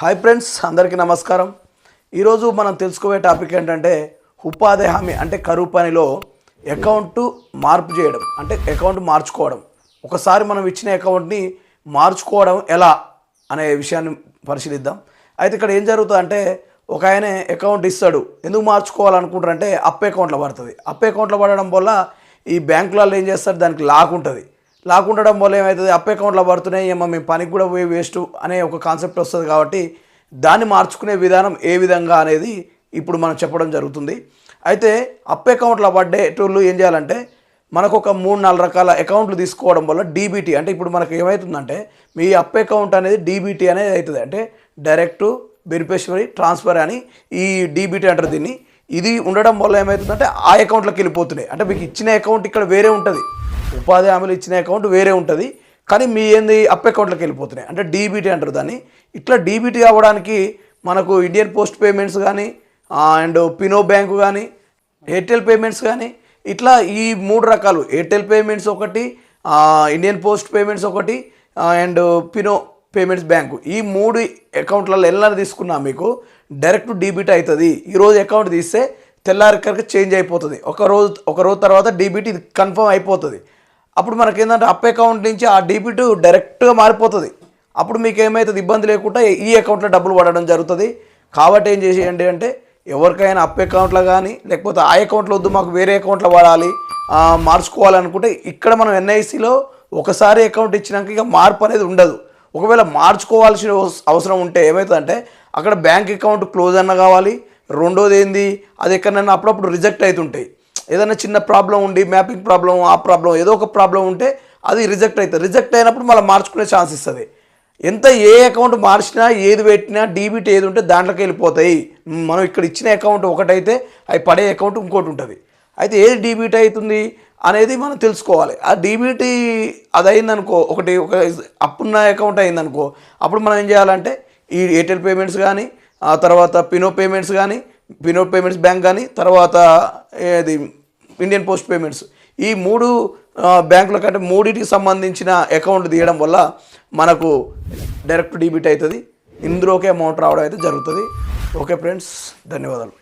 Hi friends అందరికీ నమస్కారం. ఈరోజు మనం తెలుసుకోబోయే టాపిక్ ఏంటంటే ఉపాధి హామీ అంటే కరువు పనిలో అకౌంట్ మార్పు చేయడం అంటే అకౌంట్ మార్చుకోవడం. ఒకసారి మనం ఇచ్చిన అకౌంట్ని మార్చుకోవడం ఎలా అనే విషయాన్ని పరిశీలిద్దాం. అయితే ఇక్కడ ఏం జరుగుతుందంటే ఒక ఆయన అకౌంట్ ఇస్తాడు. ఎందుకు మార్చుకోవాలనుకుంటారంటే అప్ అకౌంట్లో పడుతుంది. అప్ అకౌంట్లో పడడం వల్ల ఈ బ్యాంకులలో ఏం చేస్తారు? దానికి లాక్ ఉంటుంది. లాకుండడం ఉండడం వల్ల ఏమవుతుంది అప్ అకౌంట్లో పడుతున్నాయి ఏమో మేము పనికి కూడా పోయి వేస్ట్ అనే ఒక కాన్సెప్ట్ వస్తుంది కాబట్టి దాన్ని మార్చుకునే విధానం ఏ విధంగా అనేది ఇప్పుడు మనం చెప్పడం జరుగుతుంది. అయితే అప్ అకౌంట్లో పడ్డేటోళ్ళు ఏం చేయాలంటే మనకు ఒక మూడు నాలుగు రకాల అకౌంట్లు తీసుకోవడం వల్ల డీబీటీ అంటే ఇప్పుడు మనకు ఏమవుతుందంటే మీ అప్ అకౌంట్ అనేది డీబీటీ అనేది అవుతుంది. అంటే డైరెక్ట్ బెనిఫిషరీ ట్రాన్స్ఫర్ అని ఈ డీబీటీ అంటారు దీన్ని. ఇది ఉండడం వల్ల ఏమవుతుందంటే ఆ అకౌంట్లోకి వెళ్ళిపోతున్నాయి. అంటే మీకు ఇచ్చిన అకౌంట్ ఇక్కడ వేరే ఉంటుంది. ఉపాధి హామీలు ఇచ్చిన అకౌంట్ వేరే ఉంటుంది కానీ మీ ఏంది అప్ అకౌంట్లోకి వెళ్ళిపోతున్నాయి. అంటే డీబీటీ అంటారు దాన్ని. ఇట్లా డీబీటీ అవ్వడానికి మనకు ఇండియన్ పోస్ట్ పేమెంట్స్ కానీ అండ్ పినో బ్యాంకు కానీ ఎయిర్టెల్ పేమెంట్స్ కానీ ఇట్లా ఈ మూడు రకాలు. ఎయిర్టెల్ పేమెంట్స్ ఒకటి ఇండియన్ పోస్ట్ పేమెంట్స్ ఒకటి అండ్ పినో పేమెంట్స్ బ్యాంకు ఈ మూడు అకౌంట్లలో ఎలా తీసుకున్నా మీకు డైరెక్ట్ డీబీటీ అవుతుంది ఈరోజు అకౌంట్ తీస్తే తెల్లారికరకు చేంజ్ అయిపోతుంది. ఒక రోజు ఒక రోజు తర్వాత డీబీటీ కన్ఫర్మ్ అయిపోతుంది. అప్పుడు మనకి ఏంటంటే అప్ అకౌంట్ నుంచి ఆ డీబీటీ డైరెక్ట్గా మారిపోతుంది. అప్పుడు మీకు ఏమవుతుంది ఇబ్బంది లేకుండా ఈ అకౌంట్లో డబ్బులు పడడం జరుగుతుంది. కాబట్టి ఏం చేసేయండి అంటే ఎవరికైనా అప్ అకౌంట్లో కానీ లేకపోతే ఆ అకౌంట్లో వద్దు మాకు వేరే అకౌంట్లో వాడాలి మార్చుకోవాలనుకుంటే ఇక్కడ మనం ఎన్ఐసిలో ఒకసారి అకౌంట్ ఇచ్చినాక ఇక మార్పు అనేది ఉండదు. ఒకవేళ మార్చుకోవాల్సిన అవసరం ఉంటే ఏమవుతుందంటే అక్కడ బ్యాంక్ అకౌంట్ క్లోజ్ అన్న కావాలి. రెండోది ఏంది? అది ఎక్కడైనా అప్పుడప్పుడు రిజెక్ట్ అవుతుంటాయి ఏదైనా చిన్న ప్రాబ్లం ఉండి మ్యాపింగ్ ప్రాబ్లం ఆ ప్రాబ్లం ఏదో ఒక ప్రాబ్లం ఉంటే అది రిజెక్ట్ అవుతుంది. రిజెక్ట్ అయినప్పుడు మళ్ళీ మార్చుకునే ఛాన్స్ ఇస్తుంది. ఎంత ఏ అకౌంట్ మార్చినా ఏది పెట్టినా డీబీటీ ఏది ఉంటే దాంట్లోకి వెళ్ళిపోతాయి. మనం ఇక్కడ ఇచ్చిన అకౌంట్ ఒకటైతే అవి పడే అకౌంట్ ఇంకోటి ఉంటుంది. అయితే ఏది డీబీటీ అవుతుంది అనేది మనం తెలుసుకోవాలి. ఆ డీబీటీ అది అయిందనుకో ఒకటి ఒక అప్పున్న అకౌంట్ అయిందనుకో అప్పుడు మనం ఏం చేయాలంటే ఈ ఎయిర్టెల్ పేమెంట్స్ కానీ ఆ తర్వాత పినో పేమెంట్స్ కానీ పినోట్ పేమెంట్స్ బ్యాంక్ కానీ తర్వాత ఏది ఇండియన్ పోస్ట్ పేమెంట్స్. ఈ మూడు బ్యాంకుల కంటే మూడింటికి సంబంధించిన అకౌంట్ తీయడం వల్ల మనకు డైరెక్ట్ డీబిట్ అవుతుంది. ఇందులోకే అమౌంట్ రావడం అయితే జరుగుతుంది. ఓకే ఫ్రెండ్స్ ధన్యవాదాలు.